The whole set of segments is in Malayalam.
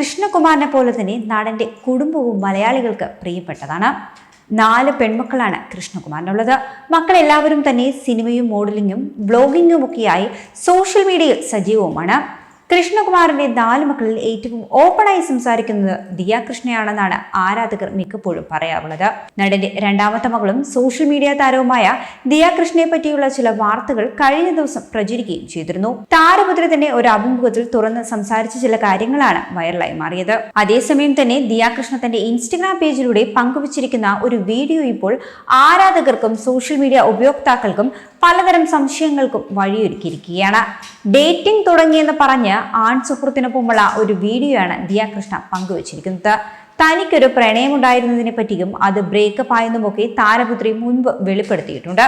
കൃഷ്ണകുമാറിനെ പോലെ തന്നെ നടന്റെ കുടുംബവും മലയാളികൾക്ക് പ്രിയപ്പെട്ടതാണ്. നാല് പെൺമക്കളാണ് കൃഷ്ണകുമാറിനുള്ളത്. മക്കളെല്ലാവരും തന്നെ സിനിമയും മോഡലിങ്ങും വ്ളോഗിങ്ങും ഒക്കെയായി സോഷ്യൽ മീഡിയയിൽ സജീവവുമാണ്. കൃഷ്ണകുമാറിന്റെ നാല് മക്കളിൽ ഏറ്റവും ഓപ്പണായി സംസാരിക്കുന്നത് ദിയ കൃഷ്ണയാണെന്നാണ് ആരാധകർ മിക്കപ്പോഴും പറയാറുള്ളത്. നടന്റെ രണ്ടാമത്തെ മകളും സോഷ്യൽ മീഡിയ താരവുമായ ദിയ കൃഷ്ണയെ പറ്റിയുള്ള ചില വാർത്തകൾ കഴിഞ്ഞ ദിവസം പ്രചരിക്കുകയും ചെയ്തിരുന്നു. താരപുത്രി തന്നെ ഒരു അഭിമുഖത്തിൽ തുറന്ന് സംസാരിച്ച ചില കാര്യങ്ങളാണ് വൈറലായി മാറിയത്. അതേസമയം തന്നെ ദിയ കൃഷ്ണ തന്റെ ഇൻസ്റ്റഗ്രാം പേജിലൂടെ പങ്കുവച്ചിരിക്കുന്ന ഒരു വീഡിയോ ഇപ്പോൾ ആരാധകർക്കും സോഷ്യൽ മീഡിയ ഉപയോക്താക്കൾക്കും പലതരം സംശയങ്ങൾക്കും വഴിയൊരുക്കിയിരിക്കുകയാണ്. ഡേറ്റിംഗ് തുടങ്ങിയെന്ന് പറഞ്ഞ് ആൺ സുഹൃത്തിനൊപ്പമുള്ള ഒരു വീഡിയോയാണ് ദിയ കൃഷ്ണ പങ്കുവച്ചിരിക്കുന്നത്. തനിക്കൊരു പ്രണയമുണ്ടായിരുന്നതിനെ പറ്റിയും അത് ബ്രേക്കപ്പ് ആയെന്നുമൊക്കെ താരപുത്രി മുൻപ് വെളിപ്പെടുത്തിയിട്ടുണ്ട്.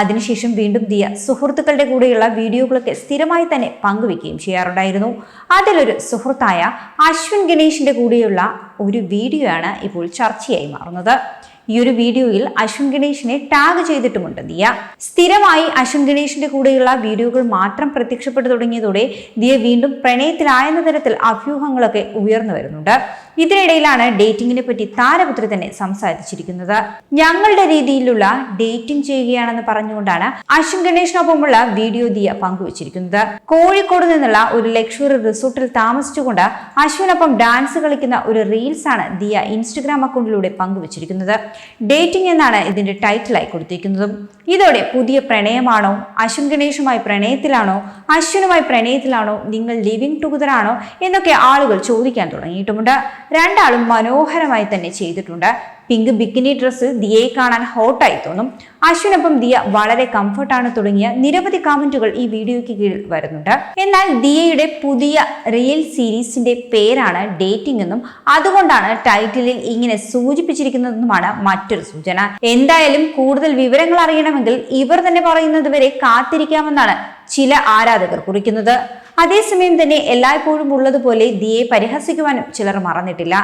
അതിനുശേഷം വീണ്ടും ദിയ സുഹൃത്തുക്കളുടെ കൂടെയുള്ള വീഡിയോകളൊക്കെ സ്ഥിരമായി തന്നെ പങ്കുവെക്കുകയും ചെയ്യാറുണ്ടായിരുന്നു. അതിലൊരു സുഹൃത്തായ അശ്വിൻ ഗണേഷിന്റെ കൂടെയുള്ള ഒരു വീഡിയോയാണ് ഇപ്പോൾ ചർച്ചയായി മാറുന്നത്. ഈ ഒരു വീഡിയോയിൽ അശ്വിൻ ഗണേഷിനെ ടാഗ് ചെയ്തിട്ടുമുണ്ട് ദിയ. സ്ഥിരമായി അശ്വിൻ ഗണേഷിന്റെ കൂടെയുള്ള വീഡിയോകൾ മാത്രം പ്രത്യക്ഷപ്പെട്ടു തുടങ്ങിയതോടെ ദിയ വീണ്ടും പ്രണയത്തിലായെന്ന തരത്തിൽ അഭ്യൂഹങ്ങളൊക്കെ ഉയർന്നു വരുന്നുണ്ട്. ഇതിനിടയിലാണ് ഡേറ്റിംഗിനെ പറ്റി താരപുത്രി തന്നെ സംസാരിച്ചിരിക്കുന്നത്. ഞങ്ങളുടെ രീതിയിലുള്ള ഡേറ്റിംഗ് ചെയ്യുകയാണെന്ന് പറഞ്ഞുകൊണ്ടാണ് അശ്വിൻ ഗണേഷിനൊപ്പമുള്ള വീഡിയോ ദിയ പങ്കുവച്ചിരിക്കുന്നത്. കോഴിക്കോട് നിന്നുള്ള ഒരു ലക്ഷറി റിസോർട്ടിൽ താമസിച്ചുകൊണ്ട് അശ്വിനൊപ്പം ഡാൻസ് കളിക്കുന്ന ഒരു റീൽസ് ആണ് ദിയ ഇൻസ്റ്റഗ്രാം അക്കൗണ്ടിലൂടെ പങ്കുവച്ചിരിക്കുന്നത്. ഡേറ്റിംഗ് എന്നാണ് ഇതിന്റെ ടൈറ്റിലായി കൊടുത്തിരിക്കുന്നതും. ഇതോടെ പുതിയ പ്രണയമാണോ? അശ്വിൻ ഗണേഷുമായി പ്രണയത്തിലാണോ? അശ്വിനുമായി പ്രണയത്തിലാണോ? നിങ്ങൾ ലിവിംഗ് ടുഗദർ ആണോ എന്നൊക്കെ ആളുകൾ ചോദിക്കാൻ തുടങ്ങിയിട്ടുമുണ്ട്. രണ്ടാളും മനോഹരമായി തന്നെ ചെയ്തിട്ടുണ്ട്. പിങ്ക് ബിക്കിനി ഡ്രസ്സിൽ ദിയയെ കാണാൻ ഹോട്ടായി തോന്നും. അശ്വിനൊപ്പം ദിയ വളരെ കംഫർട്ടാണ് തുടങ്ങിയ നിരവധി കമന്റുകൾ ഈ വീഡിയോയ്ക്ക് കീഴിൽ വരുന്നുണ്ട്. എന്നാൽ ദിയയുടെ പുതിയ റിയൽ സീരീസിന്റെ പേരാണ് ഡേറ്റിംഗ് എന്നും അതുകൊണ്ടാണ് ടൈറ്റിലിൽ ഇങ്ങനെ സൂചിപ്പിച്ചിരിക്കുന്നതെന്നുമാണ് മറ്റൊരു സൂചന. എന്തായാലും കൂടുതൽ വിവരങ്ങൾ അറിയണമെങ്കിൽ ഇവർ തന്നെ പറയുന്നത് വരെ കാത്തിരിക്കാമെന്നാണ് ചില ആരാധകർ കുറിക്കുന്നത്. അതേസമയം തന്നെ എല്ലായ്പ്പോഴും ഉള്ളതുപോലെ ദിയെ പരിഹസിക്കുവാനും ചിലർ മറന്നിട്ടില്ല.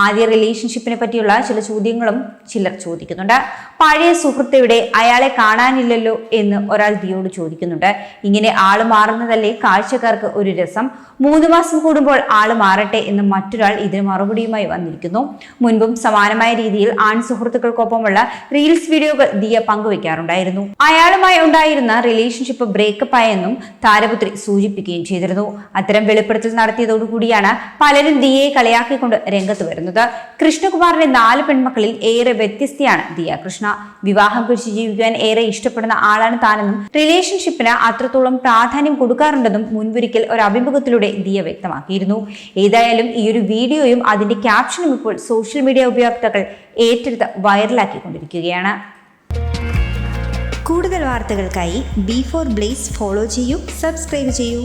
ആദ്യ റിലേഷൻഷിപ്പിനെ പറ്റിയുള്ള ചില ചോദ്യങ്ങളും ചിലർ ചോദിക്കുന്നുണ്ട്. പഴയ സുഹൃത്തെവിടെ അയാളെ കാണാനില്ലല്ലോ എന്ന് ഒരാൾ ദിയോട് ചോദിക്കുന്നുണ്ട്. ഇങ്ങനെ ആൾ മാറുന്നതല്ലേ കാഴ്ചക്കാർക്ക് ഒരു രസം? മൂന്ന് മാസം കൂടുമ്പോൾ ആൾ മാറട്ടെ എന്ന് മറ്റൊരാൾ ഇതിന് മറുപടിയുമായി വന്നിരിക്കുന്നു. മുൻപും സമാനമായ രീതിയിൽ ആൺ സുഹൃത്തുക്കൾക്കൊപ്പമുള്ള റീൽസ് വീഡിയോകൾ ദിയ പങ്കുവെക്കാറുണ്ടായിരുന്നു അയാളുമായി ഉണ്ടായിരുന്ന റിലേഷൻഷിപ്പ് ബ്രേക്കപ്പ് ആയെന്നും താരപുത്രി സൂചിപ്പിക്കുകയും ചെയ്തിരുന്നു. അത്തരം വെളിപ്പെടുത്തൽ നടത്തിയതോടുകൂടിയാണ് പലരും ദിയയെ കളിയാക്കിക്കൊണ്ട് രംഗത്ത് വരുന്നത്. കൃഷ്ണകുമാറിന്റെ നാല് പെൺമക്കളിൽ ഏറെ വ്യത്യസ്തയാണ് ദിയ കൃഷ്ണ. വിവാഹം കഴിച്ച് ജീവിക്കാൻ ഏറെ ഇഷ്ടപ്പെടുന്ന ആളാണ് താനെന്നും റിലേഷൻഷിപ്പിന് അത്രത്തോളം പ്രാധാന്യം കൊടുക്കാറുണ്ടെന്നും മുൻപൊരിക്കൽ ഒരു അഭിമുഖത്തിലൂടെ ദിയ വ്യക്തമാക്കിയിരുന്നു. ഏതായാലും ഈ ഒരു വീഡിയോയും അതിന്റെ ക്യാപ്ഷനും ഇപ്പോൾ സോഷ്യൽ മീഡിയ ഉപയോക്താക്കൾ ഏറ്റെടുത്ത് വൈറലാക്കിക്കൊണ്ടിരിക്കുകയാണ്. കൂടുതൽ വാർത്തകൾക്കായി ബി ഫോർ ബ്ലേസ് ഫോളോ ചെയ്യൂ സബ്സ്ക്രൈബ് ചെയ്യൂ.